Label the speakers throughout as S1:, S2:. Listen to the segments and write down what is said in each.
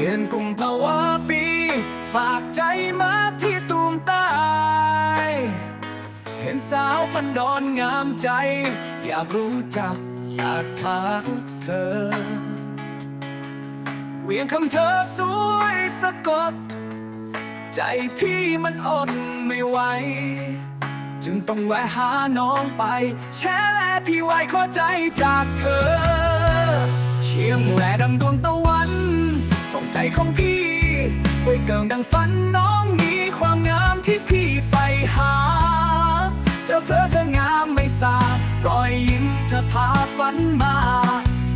S1: ดือนกุมภาวะปี ฝากใจมาที่ตูมใต้เห็นสาวพันดอนงามใจ อยากรู้จักอยากทักเธอ เวียงคำเธอสวยสะกด ใจพี่มันอดไม่ไหวจึงต้องแวะหาน้องไป แช่แลพี่ไว้ขอใจจากเธอ เชียงแหวดังดวงตะวันส่งใจ ของพี่ไว้เกิงดังฝันน้องมีความงามที่พี่ใฝ่หา เสื้อเพลอเธองามไม่สารอยยิ้มเธอพาฝันมา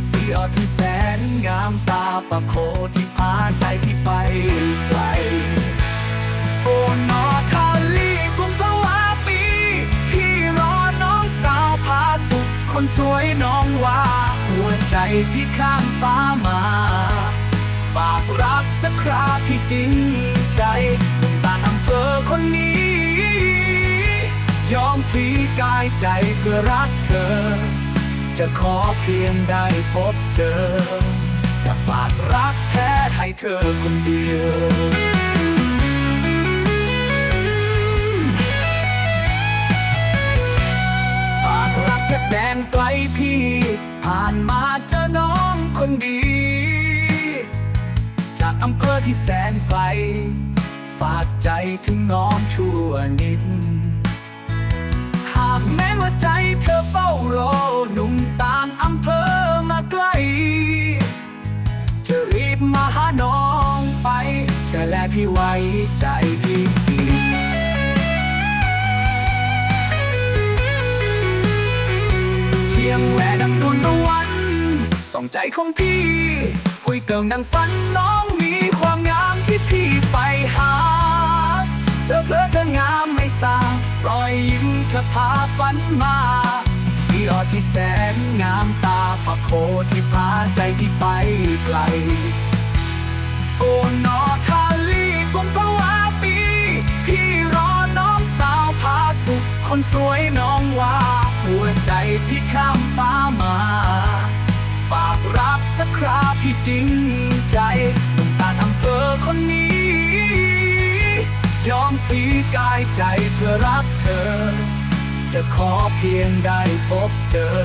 S1: เสียที่แสนงามตาประโคที่พาใจพี่ไปไกลโอ้นอทาลีกุมภาวะปี พี่รอน้องสาวพาสุข คนสวยน้องว่า หัวใจพี่ข้ามฟ้ามา ฝากรักสักคราพี่จริงใจหนุ่มตาอำเภอคนนี้ ยอมพลีกายใจเพื่อรักเธอ จะขอเพียงได้พบเจอจะฝากรักแท้ให้เธอคนเดียวฝากรักจากแดนไกลพี่ ผ่านมาเจอน้องคนดี อำเภอที่แสนไกล ฝากใจถึงน้องชั่วนิด หากแม้ว่าใจเธอเฝ้ารอหนุ่มต่างอำเภอมาใกล้จะรีบมาหาน้องไปเชื่อแลพี่ไว้ใจพี่เชียงแหวดังดวงตะวันส่องใจของพี่คุยเกิงดังฝันน้อง ธอพาฝันมาสีหล่อที่แสนงามตาปะโคที่พาใจที่ไปไกล โอ้นอทาลีกุมภาวะปี พี่รอน้องสาวพาสุขคนสวยน้องว่าหัวใจพี่ข้ามฟ้ามา ฝากรักสักคราพี่จริงใจหนุ่มตาลอำเภอคนนี้ ยอมพลีกายใจเพื่อรัก จะขอเพียงได้พบเจอ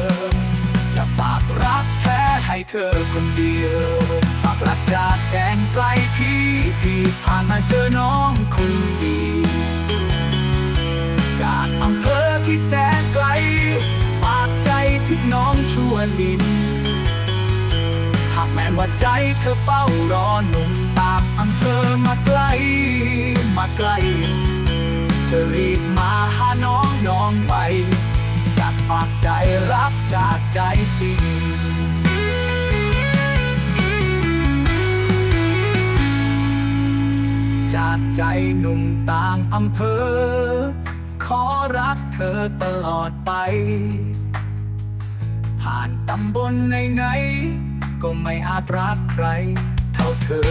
S1: จะฝากรักแท้ให้เธอคนเดียว ฝากรักจากแดนไกลพี่พี่ผ่านมาเจอน้องคนดี จากอำเภอที่แสนไกล ฝากใจถึงน้องชวนดินหากแม้ว่าใจเธอเฝ้ารอหนุ่มตามอำเภอมาไกล มาไกล จะรีบมา องไปอยากฝากใจรักจากใจจริง จากใจหนุ่มต่างอำเภอ ขอรักเธอตลอดไป ผ่านตำบลไหนๆก็ไม่อาจรักใคร เท่าเธอ